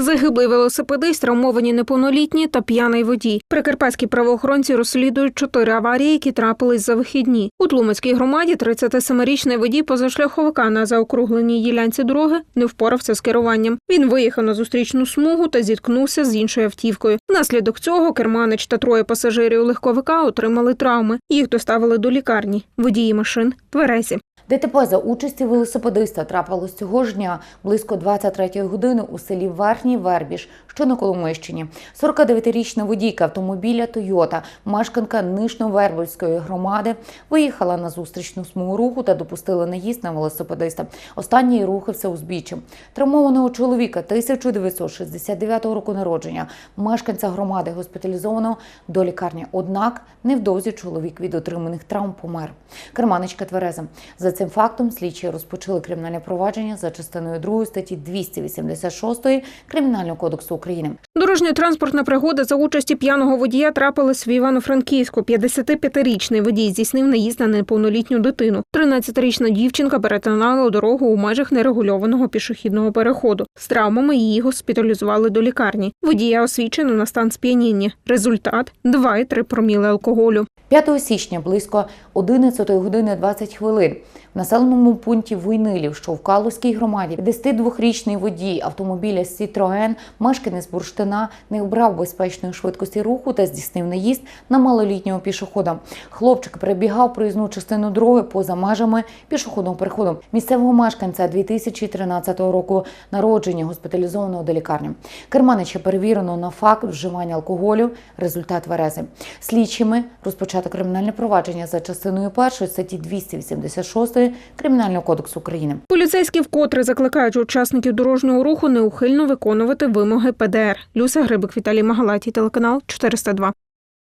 Загиблий велосипедист, травмовані неповнолітні та п'яний водій. Прикарпатські правоохоронці розслідують чотири аварії, які трапились за вихідні. У Тлумацькій громаді 37-річний водій позашляховика на заокругленій ділянці дороги не впорався з керуванням. Він виїхав на зустрічну смугу та зіткнувся з іншою автівкою. Внаслідок цього керманич та троє пасажирів легковика отримали травми. Їх доставили до лікарні. Водії машин тверезі. ДТП за участі велосипедиста трапилось цього ж дня близько 23-ї години у селі Верхній Вербіж, що на Коломийщині. 49-річна водійка автомобіля Тойота, мешканка Нижньовербівської громади, виїхала на зустрічну смугу руху та допустила наїзд на велосипедиста. Останній рухався узбіччям. Травмованого чоловіка 1969 року народження, мешканця громади госпіталізовано до лікарні. Однак невдовзі чоловік від отриманих травм помер. Керманичка твереза. За цим фактом слідчі розпочали кримінальне провадження за частиною 2 статті 286 Кримінального кодексу України. Дорожньо-транспортна пригода за участі п'яного водія трапилась в Івано-Франківську. 55-річний водій здійснив наїзд на неповнолітню дитину. 13-річна дівчинка перетинала дорогу у межах нерегульованого пішохідного переходу. З травмами її госпіталізували до лікарні. Водія освічено на стан сп'яніння. Результат 2,3 проміли алкоголю. 5 січня близько 11 години 20 хвилин в населеному пункті Войнилів, що в Калузькій громаді, 52-річний водій автомобіля Citroen, мешканець Бурштина, не обрав безпечної швидкості руху та здійснив наїзд на малолітнього пішохода. Хлопчик перебігав проїзну частину дороги поза межами пішохідного переходу. Місцевого мешканця 2013 року народження госпіталізованого до лікарні. Керманича перевірено на факт вживання алкоголю. Результат верези. Слідчими розпочато кримінальне провадження за частиною першої статті 286 Кримінального кодексу України. Поліцейські вкотре закликають учасників дорожнього руху неухильно виконувати вимоги ПДР. Люся Грибик, Віталій Магалатій, телеканал 402.